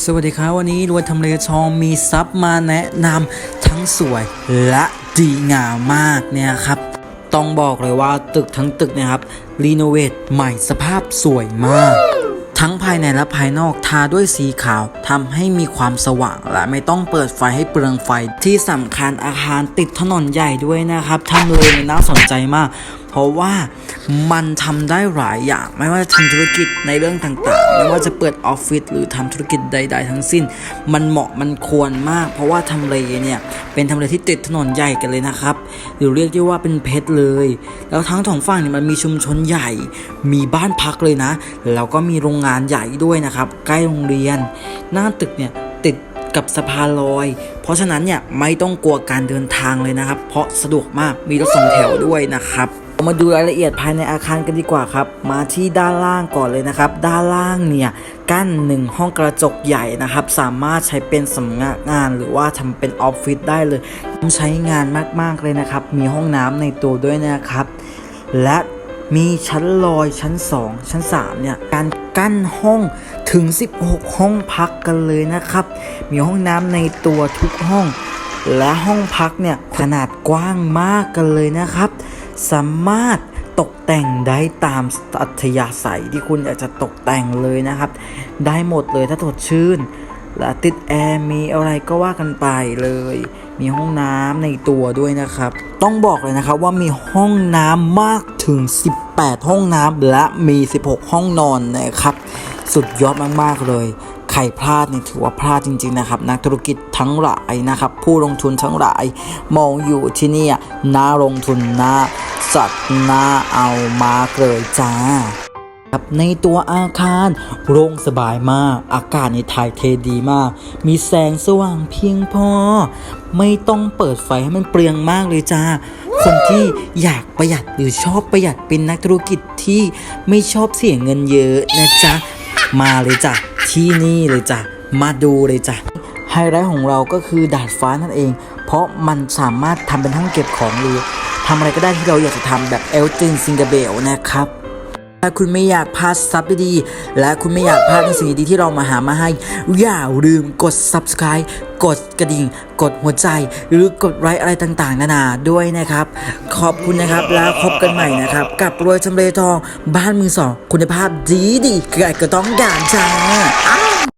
สวัสดีครับวันนี้รวยทำเลทองมีซับมาแนะนำทั้งสวยและดีงามมากเนี่ยครับ ต้องบอกเลยว่าตึกทั้งตึกนะครับรีโนเวทใหม่สภาพสวยมาก ทั้งภายในและภายนอกทาด้วยสีขาวทำให้มีความสว่างและไม่ต้องเปิดไฟให้เปลืองไฟที่สำคัญอาคารติดถนนใหญ่ด้วยนะครับทำเลยน่าสนใจมาก เพราะว่ามันทำได้หลายอย่าง ไม่ว่าจะทำธุรกิจในเรื่องต่างๆ ไม่ว่าจะเปิดออฟฟิศหรือทำธุรกิจใด ๆ ทั้งสิ้น มันเหมาะมันควรมาก เพราะว่าทำเลเนี่ยเป็นทำเลที่ติดถนนใหญ่กันเลยนะครับ หรือเรียกได้ว่าเป็นเพชรเลย แล้วทั้งสองฝั่งเนี่ยมันมีชุมชนใหญ่ มีบ้านพักเลยนะ แล้วก็มีโรงงานใหญ่ด้วยนะครับ ใกล้โรงเรียน หน้าตึกเนี่ย กับสะพานลอย เพราะฉะนั้นเนี่ยไม่ต้องกลัวการเดินทางเลยนะครับ เพราะสะดวกมากมีรถสองแถวด้วยนะครับมาดูรายละเอียดภายในอาคารกันดีกว่าครับ มาที่ด้านล่างก่อนเลยนะครับ ด้านล่างเนี่ยกั้นหนึ่งห้องกระจกใหญ่นะครับ สามารถใช้เป็นสำนักงานหรือว่าทำเป็นออฟฟิศได้เลยใช้งานมากๆเลยนะครับ มีห้องน้ำในตัวด้วยนะครับ และ มีชั้นลอยชั้น 2 ชั้น 3 เนี่ย การกั้นห้องถึง 16 ห้องพักกันเลยนะครับ มีห้องน้ำในตัวทุกห้อง และห้องพักเนี่ย ขนาดกว้างมากกันเลยนะครับ สามารถตกแต่งได้ตามอัธยาศัยที่คุณอยากจะตกแต่งเลยนะครับ ได้หมดเลยถ้าสดชื่น และติดแอร์มีอะไรก็ว่ากันไปเลย มีห้องน้ำในตัวด้วยนะครับ ต้องบอกเลยนะครับว่ามีห้องน้ำมาก ถึง 18 ห้องน้ำและมี 16 ห้องนอนนะครับ สุดยอดมาก ๆ เลย ใครพลาดนี่ถือว่าพลาดจริง ๆ นะครับ นักธุรกิจทั้งหลายนะครับ ผู้ลงทุนทั้งหลาย มองอยู่ที่นี่น่าลงทุนน่าสัตว์น่าเอามาเลยจ้าครับในตัวอาคารโล่งสบายมาก อากาศในถ่ายเทดีมาก มีแสงสว่างเพียงพอ ไม่ต้องเปิดไฟให้มันเปลืองมากเลยจ้า คนที่อยากประหยัดหรือชอบประหยัดเป็นนักธุรกิจที่ไม่ชอบเสียเงินเยอะนะจ๊ะ มาเลยจ้ะ ที่นี่เลยจ้ะ มาดูเลยจ้ะไฮไลท์ของเราก็คือดาดฟ้านั่นเอง เพราะมันสามารถทำเป็นห้องเก็บของหรือทำอะไรก็ได้ที่เราอยากจะทำแบบเอลจินซิงเกเบลนะครับ ถ้าคุณไม่อยากพลาดซับดีๆและคุณไม่อยากพลาดในสิ่งดีๆที่เรามาหามาให้ อย่าลืมกด subscribe กดกระดิ่ง กดหัวใจ หรือกดไลค์อะไรต่างๆ นานาด้วยนะครับ ขอบคุณนะครับแล้วพบกันใหม่นะครับ กับรวยจำเลทองบ้านมือสอง คุณภาพดีดีใครก็ต้องด่านจ้า